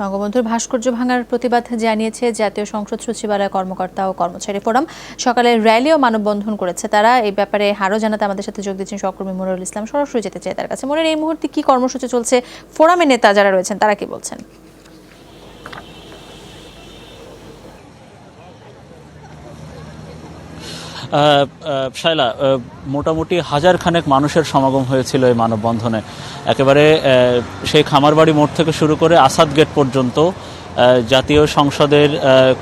বঙ্গবন্ধুর ভাস্কর্য ভাঙার প্রতিবাদ জানিয়েছে জাতীয় সংসদ সচিবালয় কর্মকর্তা ও কর্মচারী ফোরাম। সকালে র্যালি ও মানববন্ধন করেছে তারা। এই ব্যাপারে আরও জানাতে আমাদের সাথে যোগ দিচ্ছেন সহকর্মী মনিরুল ইসলাম। সরাসরি যেতে চাই তার কাছে। মনির, এই মুহূর্তে কি কর্মসূচি চলছে? ফোরামের নেতা যারা রয়েছেন, তারা কি বলছেন? আহ, মোটামুটি হাজার খানেক মানুষের সমাগম হয়েছিল এই মানববন্ধনে। একেবারে সেই খামারবাড়ি মোড় থেকে শুরু করে আসাদ গেট পর্যন্ত জাতীয় সংসদের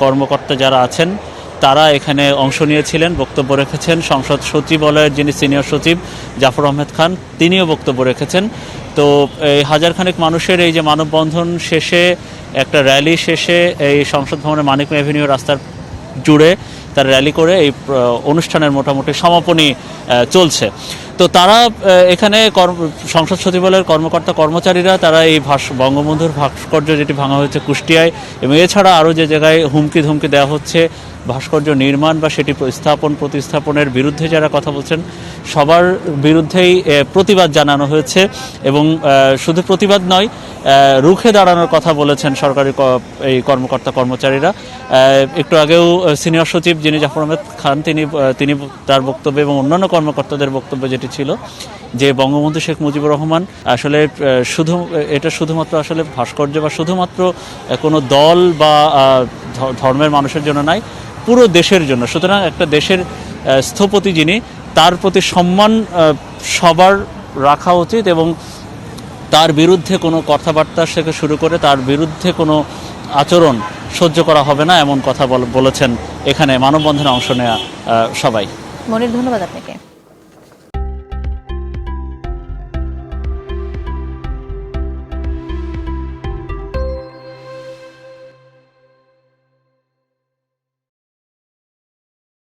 কর্মকর্তা যারা আছেন তারা এখানে অংশ নিয়েছিলেন বক্তব্য রেখেছেন। সংসদ সচিবালয়ের যিনি সিনিয়র সচিব জাফর আহমেদ খান তিনিও বক্তব্য রেখেছেন। তো এই হাজার খানেক মানুষের এই যে মানববন্ধন শেষে একটা র্যালি শেষে এই সংসদ ভবনের মানিক অ্যাভিনিউ রাস্তার জুড়ে তার র্যালি করে এই অনুষ্ঠানের মোটামুটি সমাপনী চলছে। তো তারা এখানে সংসদ সচিবালয়ের কর্মকর্তা কর্মচারীরা, তারা এই ভাস, বঙ্গবন্ধুর ভাস্কর্য যেটি ভাঙা হয়েছে কুষ্টিয়ায় এবং এছাড়া আরও যে জায়গায় হুমকি ধুমকি দেওয়া হচ্ছে, ভাস্কর্য নির্মাণ বা সেটি স্থাপন প্রতিস্থাপনের বিরুদ্ধে যারা কথা বলছেন, সবার বিরুদ্ধেই প্রতিবাদ জানানো হয়েছে এবং শুধু প্রতিবাদ নয় রুখে দাঁড়ানোর কথা বলেছেন সরকারি এই কর্মকর্তা কর্মচারীরা। একটু আগেও সিনিয়র সচিব যিনি জাফর আহমেদ খান, তিনি তিনি তার বক্তব্য এবং অন্যান্য কর্মকর্তাদের বক্তব্য যেটি ছিল যে বঙ্গবন্ধু শেখ মুজিবুর রহমান আসলে শুধু, এটা শুধুমাত্র আসলে ভাস্কর্য বা শুধুমাত্র কোনো দল বা ধর্মের মানুষের জন্য নাই, পুরো দেশের জন্য। সুতরাং একটা দেশের স্থপতি যিনি, তার প্রতি সম্মান সবার রাখা উচিত এবং তার বিরুদ্ধে কোনো কথাবার্তা থেকে শুরু করে তার বিরুদ্ধে কোনো আচরণ সহ্য করা হবে না, এমন কথা বল- বলেছেন এখানে মানববন্ধনে অংশ নেওয়া সবাই। মনির, ধন্যবাদ আপনাকে।